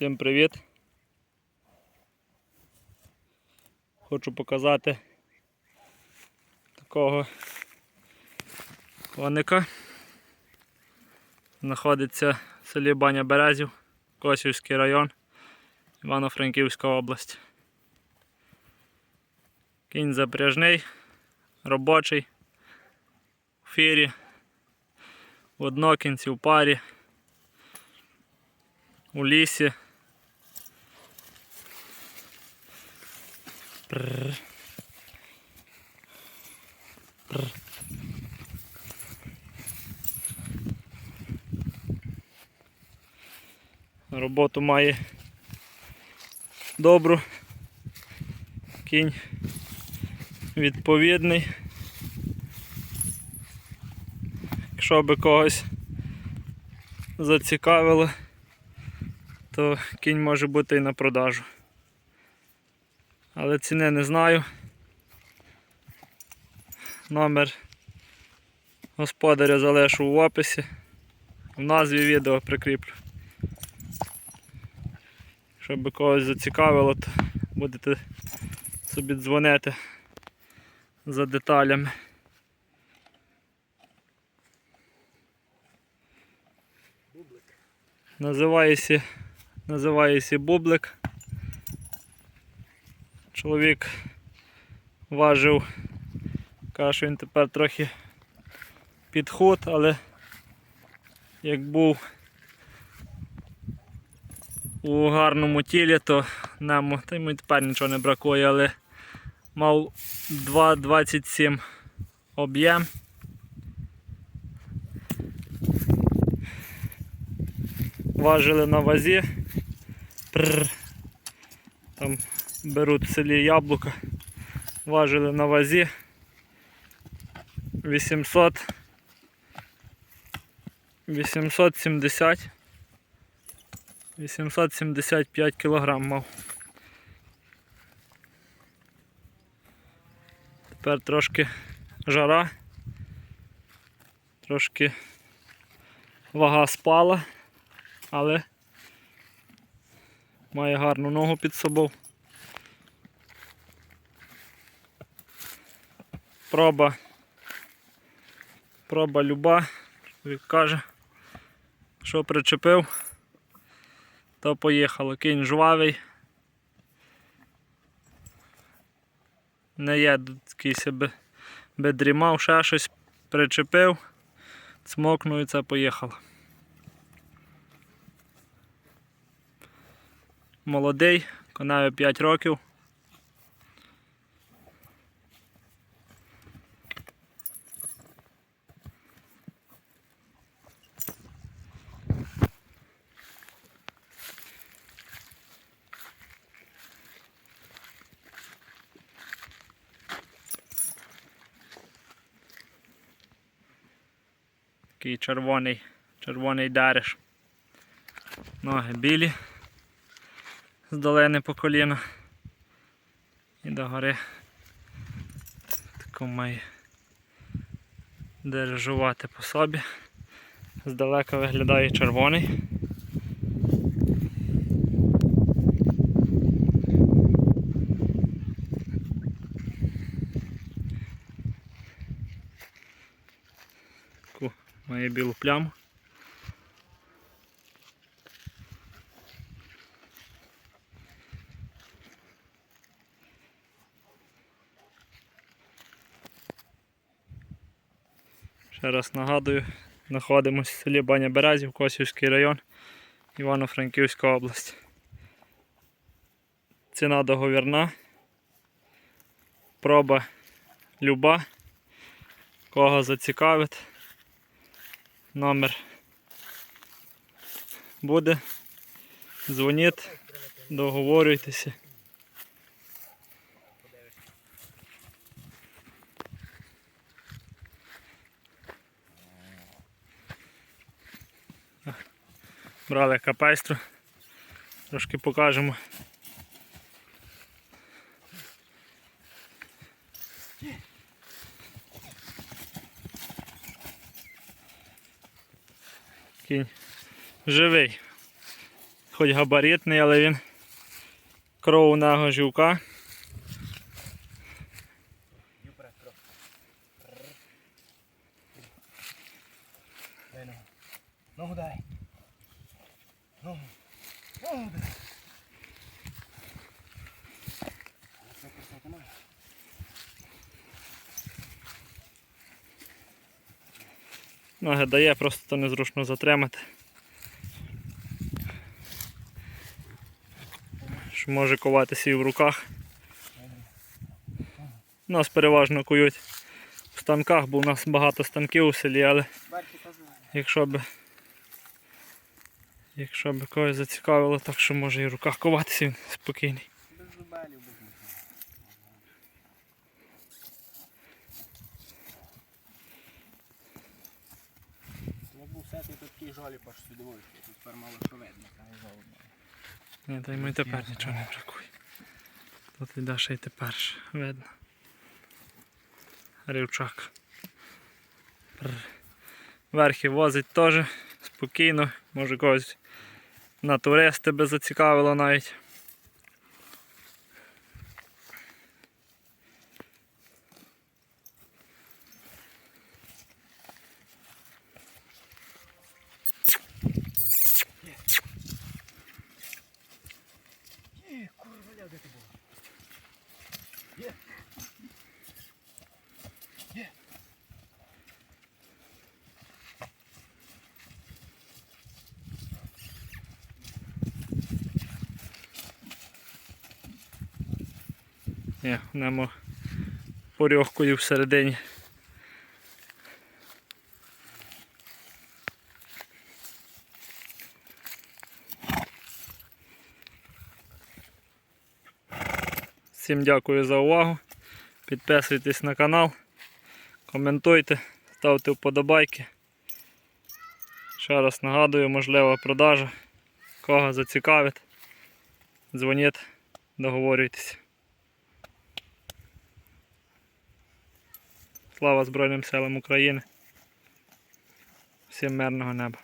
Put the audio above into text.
Всім привіт! Хочу показати такого коника. Знаходиться в селі Баня Березів, Косівський район, Івано-Франківська область. Кінь запряжний, робочий, в фірі, в однокінці, в парі у лісі. Прррр. Прррр. Роботу має добру. Кінь відповідний. Якщо би когось зацікавило, то кінь може бути і на продажу. Але ціни не знаю. Номер господаря залишу в описі. В назві відео прикріплю. Щоб когось зацікавило, то будете собі дзвонити за деталями. Називається, називається Бублик. Чоловік важив, каже, що він тепер трохи підход, але як був у гарному тілі, то нему, та йому тепер нічого не бракує, але мав 2,27 об'єм. Важили на вазі. Прррр. Там беруть в селі яблука. Важили на вазі 800 870 875 кілограм мав. Тепер трошки жара, трошки вага спала, але має гарну ногу під собою. Проба. Проба люба, як каже, що причепив, то поїхало. Кінь жвавий. Не є такий себе бедрімав, ще щось причепив, цмокнув і це поїхало. Молодий, конаю 5 років. Такий червоний, червоний дариш. Ноги білі з долини по коліна. І до гори таку має дирижувати по собі. Здалека виглядає червоний. Таку має білу пляму. Ще раз нагадую, знаходимося в селі Баня Березів, Косівський район, Івано-Франківська область. Ціна договірна. Проба люба. Кого зацікавить. Номер буде. Дзвоніть, договорюйтеся. Брали капайстру. Трошки покажемо. Кінь живий. хоч габаритний, але він кров жука. ногу. Дай. Ногу дай. Це красота має. Ноги дає, просто то незручно затримати. Що може коватися і в руках. Нас переважно кують в станках, бо у нас багато станків у селі, але якщо б якщо б когось зацікавило, так що може і в руках коватися він спокійний. Як тут такий жаліб аж сюди вийшли. Тут тепер мало що видно, й. Ні, та йому і тепер нічого не бракує. Тут і ще й тепер ж видно. Рівчак. Верхи возить теж спокійно, може когось на туристи би зацікавило навіть. Ні, немо порьохкою всередині. Всім дякую за увагу. Підписуйтесь на канал, коментуйте, ставте вподобайки. Ще раз нагадую, можлива продажа. Кого зацікавить, дзвоніть, договорюйтесь. Слава Збройним силам України. Всім мирного неба.